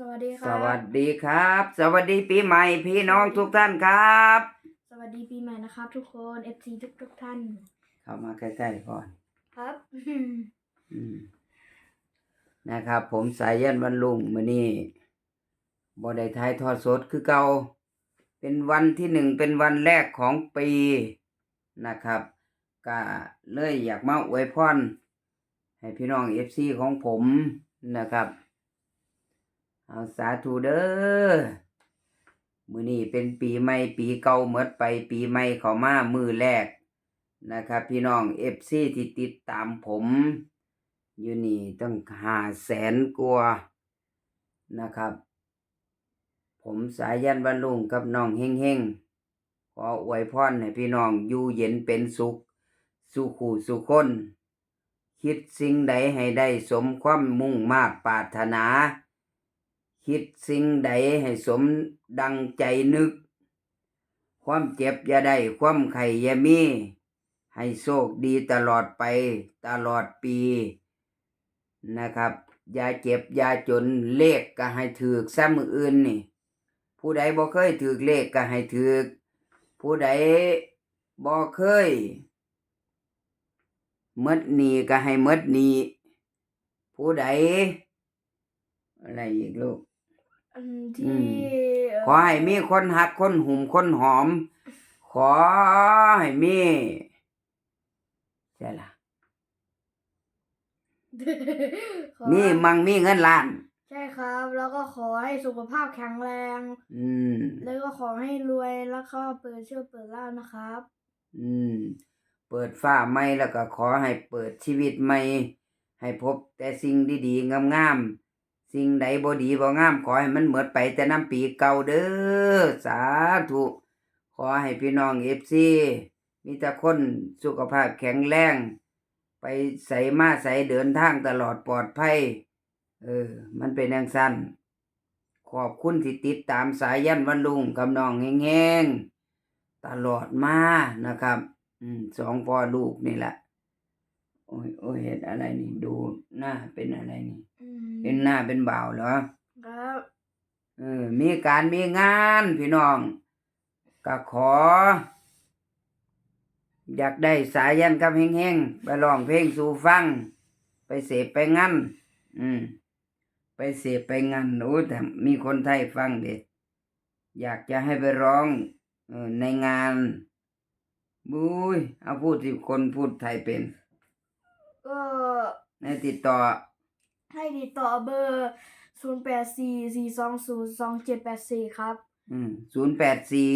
สวัสดีคสรับ วัสดีครับ สวัสดีปีใหม่พี่น้องทุกท่านครับ สวัสดีปีใหม่นะครับ ทุกคน FC ทุกทุกๆท่าน เข้ามาใกล้ๆก่อน ครับ อืมนะครับ ผมสายยันวันลุงมื้อนี้บ่ได้ถ่ายทอดสดคือเก่าเป็นวันที่หนึ่งเป็นวันแรกของปีนะครับก็เลยอยากมาอวยพรให้พี่น้อง FC ของผมนะครับ เอาสาธุเด้อมือนี้เป็นปีใหม่ปีเก่าเมดไปปีใหม่เขามามือแรกนะครับ พี่น้อง FC ที่ติดตามผม อยู่นี่ตั้งหาแสนกว่านะครับ ผมสายยันบรรลุงกับน้องเฮงเฮงขออวยพรให้พี่น้องอยู่เย็นเป็นสุข สุขู่สุขคน คิดสิ่งใดให้ได้สมความมุ่งมากปรารถนา คิดสิ่งใดให้สมดังใจนึก ความเจ็บอย่าได้ ความไข่อย่ามี ให้โชคดีตลอดไปตลอดปีนะครับ อย่าเจ็บอย่าจนเลขก็ให้ถือซ้ำมืออื่นนี่ ผู้ใดบ่เคยถือเลขก็ให้ถือผู้ใดบ่เคยหมดหนีก็ให้หมดหนีผู้ใดอะไรอีกลูก อันอืที่มเอ่อขอให้มีคนหักคนหุ่มคนหอม ขอให้มีใช่ล่ะขอมีมังมีเงินล้าน ใช่ครับ แล้วก็ขอให้สุขภาพแข็งแรง อืม แล้วก็ขอให้รวยแล้วก็เปิดเชื่อเปิดลาภนะครับ อืม เปิดฟ้าใหม่แล้วก็ขอให้เปิดชีวิตใหม่ ให้พบแต่สิ่งดีๆงามๆ สิ่งใดบ่ดีบ่งามขอให้มันเหมดไปแต่น้ำปีเก่าเด้อสาธุขอให้พี่น้องเอฟซีมีแต่คนสุขภาพแข็งแรง ไปใส่มาใส่เดินทางตลอดปลอดภัย เออ มันเป็นอย่างสั้นขอบคุณที่ติดตามสายยันวันลุงกับน้องแห้งตลอดมานะครับ อืมสองพ่อลูกนี่แหละ โอ้ยโอ้ยเห็นอะไรนี่ ดูหน้าเป็นอะไรนี่อืมเป็นหน้าเป็นบ่าวเหรอครับเออมีการมีงานพี่น้องก็ขอ อยากได้สายยันกับแห้งๆไปร้องเพลงสู่ฟัง ไปเสพไปงั้นอืม ไปเสพไปงั้นโอ้แต่มีคนไทยฟังเด็ดอยากจะให้ไปร้องเออในงานบุ้ยเอาพูดที่คนพูดไทยเป็น ก็ในติดต่อ ให้ติดต่อเบอร์0 8 4 4 2 0 2 7 8 4ครับ อืมศูนย์แปดสี่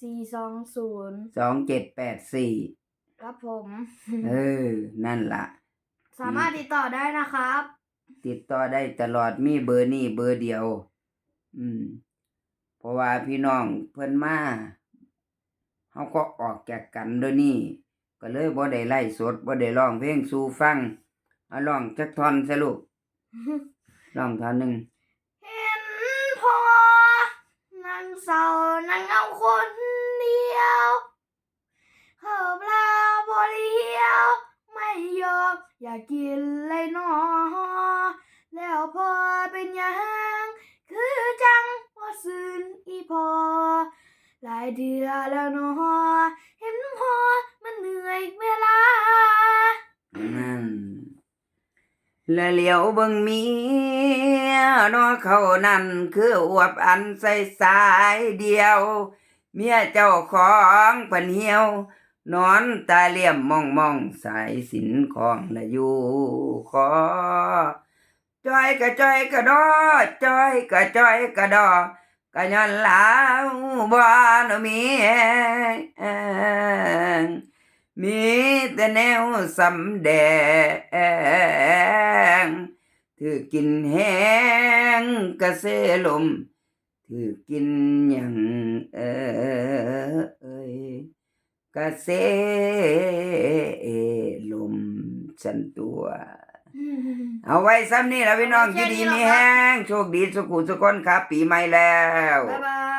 4 2 0สองเจ็ดแปดสี่ครับผม เออ นั่นล่ะ สามารถติดต่อได้นะครับ ติดต่อได้ตลอดมีเบอร์นี่เบอร์เดียว อืม เพราะว่าพี่น้องเพิ่นมาเขาก็ออกแกกกันเด้วยวนี่ ก็เลยบ่ได้ไล่สดบ่ได้ร้องเพลงสู่ฟังเอาร้องจักท่อนซะลูกร้องท่อนหนึ่งเห็นพอนั่งเศร้านั่งเอาคนเดียวเหิบลาบเลี้ยว ไม่ยอมอยากกินเลยหนอแล้วพอเป็นหยังคือจังว่าซื่นอีพอหลายเดือนแล้วหนอ ยเวลานั่นและเหลียวเบิ่งเมียนอเขานั่นคืออวบอันใส่สายเดียว เมียเจ้าของเพันเหียวนอนตาเหลี่ยมมองมองสายสินของละอยู่คอจอยกะจอยกะดอจอยกะจอยกะดอกะย้อนลาวบ่นมีแง มีแต่แนวสำแดง ถือกินแห้งกะเสลม ถือกินอย่างเอ้ยกะเสลมสันตัว เอาไว้ซ้ำนี่แล้วพี่น้องเอาไว้ยินแค่ดีนี้มีเหรอครับแห้ง โชคดีสุขุสุขคนครับ ปีใหม่แล้ว บ๊ายบาย